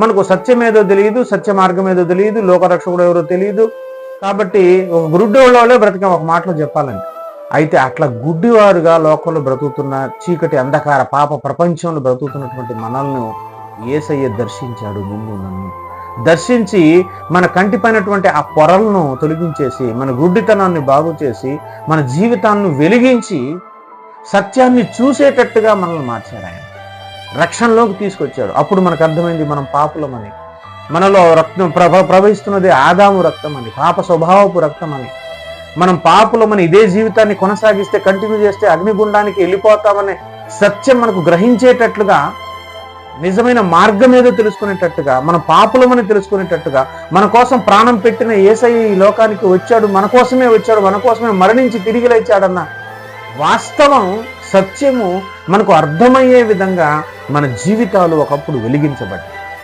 మనకు సత్యం ఏదో తెలియదు సత్య మార్గం ఏదో తెలియదు లోకరక్షకుడు ఎవరో తెలియదు. కాబట్టి ఒక గుడ్డి వాళ్ళే బ్రతికాం ఒక మాటలో చెప్పాలంటే. అయితే అట్లా గుడ్డివారుగా లోకంలో బ్రతుకుతున్న చీకటి అంధకార పాప ప్రపంచంలో బ్రతుకుతున్నటువంటి మనల్ని ఏసయ్య దర్శించాడు ముందు నన్ను. దర్శించి మన కంటిపైనటువంటి ఆ పొరలను తొలగించేసి మన గుడ్డితనాన్ని బాగు చేసి మన జీవితాన్ని వెలిగించి సత్యాన్ని చూసేటట్టుగా మనల్ని మార్చాడు ఆయన. రక్షణలోకి తీసుకొచ్చాడు అప్పుడు మనకు అర్థమైంది మనం పాపులమని. మనలో రక్తం ప్రభ ప్రవహిస్తున్నది ఆదాము రక్తం అని పాప స్వభావపు రక్తం అని మనం పాపులమని ఇదే జీవితాన్ని కొనసాగిస్తే కంటిన్యూ చేస్తే అగ్నిగుండానికి వెళ్ళిపోతామనే సత్యం మనకు గ్రహించేటట్లుగా నిజమైన మార్గం ఏదో తెలుసుకునేటట్టుగా మన పాపులమని తెలుసుకునేటట్టుగా మన కోసం ప్రాణం పెట్టిన ఏసై ఈ లోకానికి వచ్చాడు మన కోసమే వచ్చాడు మన కోసమే మరణించి తిరిగి లేచాడన్న వాస్తవం సత్యము మనకు అర్థమయ్యే విధంగా మన జీవితాలు ఒకప్పుడు వెలిగించబడ్డాయి.